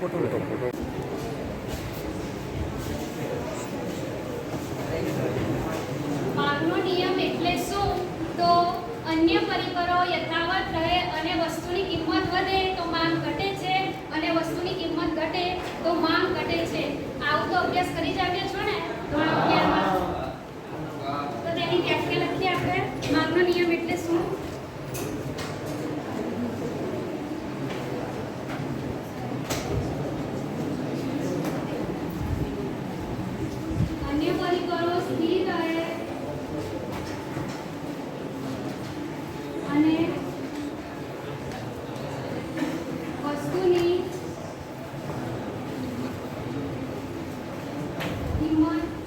Photo photo નિયમ એટલે શું? તો અન્ય પરિબળો યથાવત રહે અને વસ્તુની કિંમત વધે, તો માંગ ઘટે છે. અને વસ્તુની કિંમત ઘટે, તો માંગ ઘટે છે. આવું તો અભ્યાસ કરી જ આવ્યા છો ને? anyone?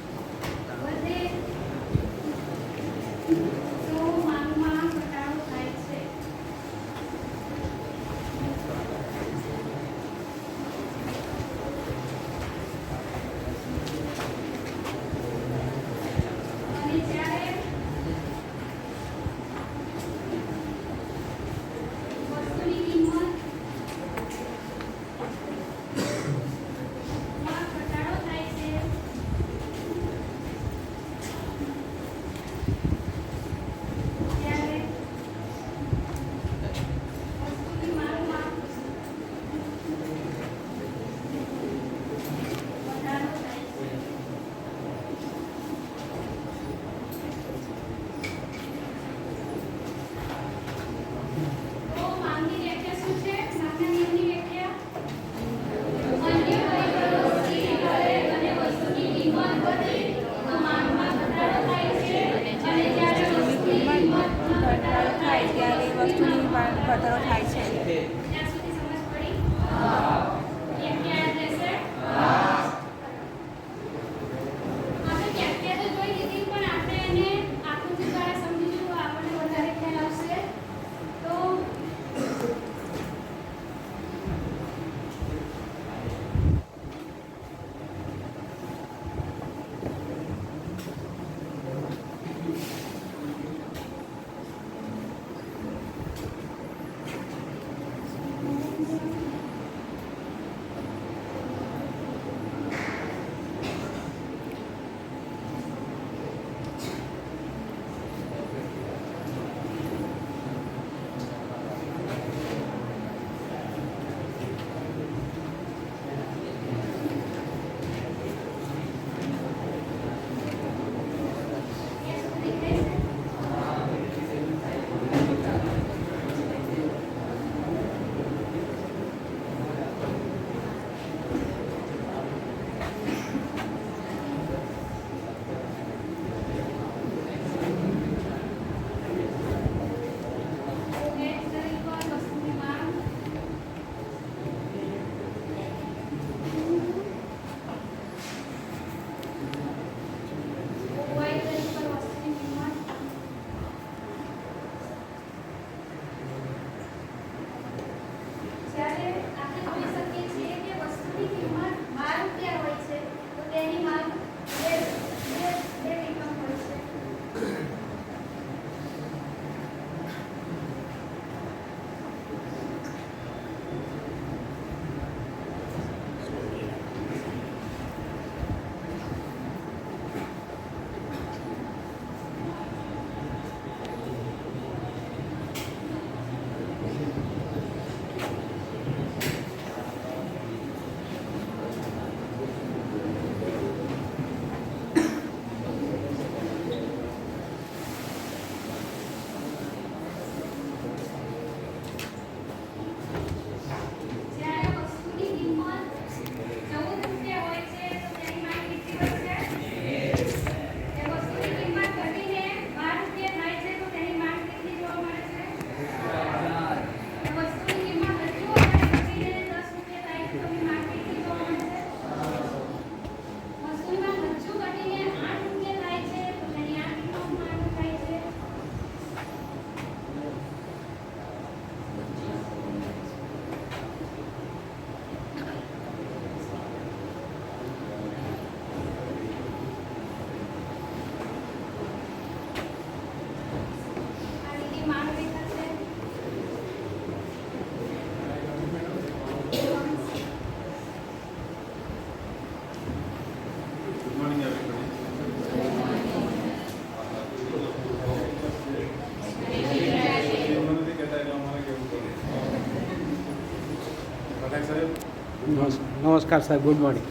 નમસ્- નમસ્કાર સાહેબ ગુડ મોર્નિંગ.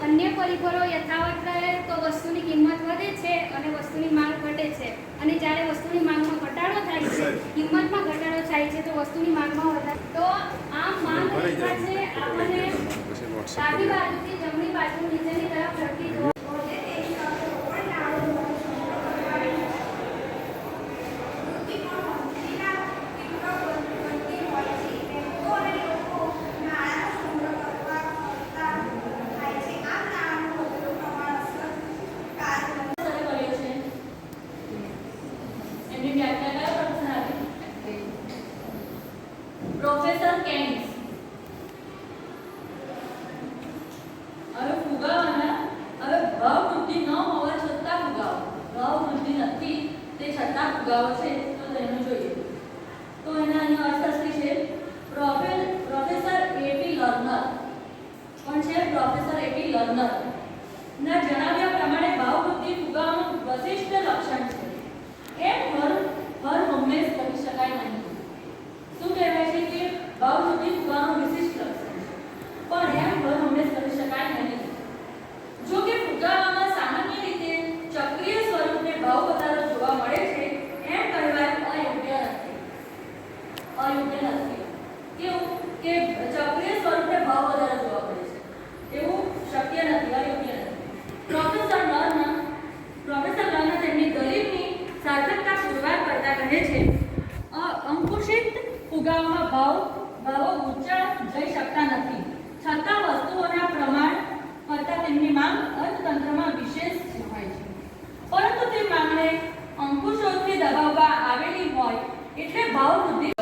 અન્ય પરિબળો યથાવત રહે તો વસ્તુની કિંમત વધે છે અને વસ્તુની માંગ ઘટે છે. અને જ્યારે વસ્તુની માંગમાં ઘટાડો થાય છે કિંમતમાં ઘટાડો થાય છે તો વસ્તુની માંગમાં વધારો તો આમ માંગ છે આપણને ડાબી બાજુથી જમણી બાજુ નીચેની તરફ ઝડપી જોવા એમની વ્યાખ્યા કયા પ્રશ્ન આવી પ્રોફેસર કેન્સ હવે ફુગાવાના હવે ભાવ વૃદ્ધિ ન હોવા છતાં ફુગાવો ભાવ વૃદ્ધિ નથી તે છતાં ફુગાવો છે, તો તેનું જોઈએ. તો એના અહીં અર્થશાસ્ત્રી છે? પ્રોફે પ્રોફેસર એટી લર્નર પણ છે? પ્રોફેસર એટી લર્નર ના, જણાવ્યા પ્રમાણે ભાવ વૃદ્ધિ ફુગાવાનું વશિષ્ઠ લક્ષણ છે. એમ હર હર હંમેશ કરી શકાય નહીં. શું કહેવાય છે કે ભાવ વૃદ્ધિ ફુગાવાનું વિશિષ્ટ લક્ષણ છે? પણ એમ હર હંમેશ કરી શકાય નહીં. જો કે ફુગાવામાં સામાન્ય રીતે ચક્રીય સ્વરૂપે ભાવ વધારો જોવા મળે છે એમ કહેવાય અયોગ્ય નથી અયોગ્ય નથી કેવું કે ચક્રીય સ્વરૂપે ભાવ વધારો જોવા મળે છે એવું શક્ય નથી અયોગ્ય નથી પ્રોફેસર લર્ન પ્રોફેસર લર્ન તેમની દલીલની સાર્થકતા પુરવાર કહે છે. અંકુશિત ફુગાવામાં ભાવ, ભાવો ઊંચા જઈ શકતા નથી. છતાં વસ્તુઓના પ્રમાણ કરતાં તેમની માંગ અર્થતંત્રમાં વિશેષ હોય છે. પરંતુ તે માંગને અંકુશોથી દબાવવા આવેલી હોય એટલે ભાવ વૃદ્ધિ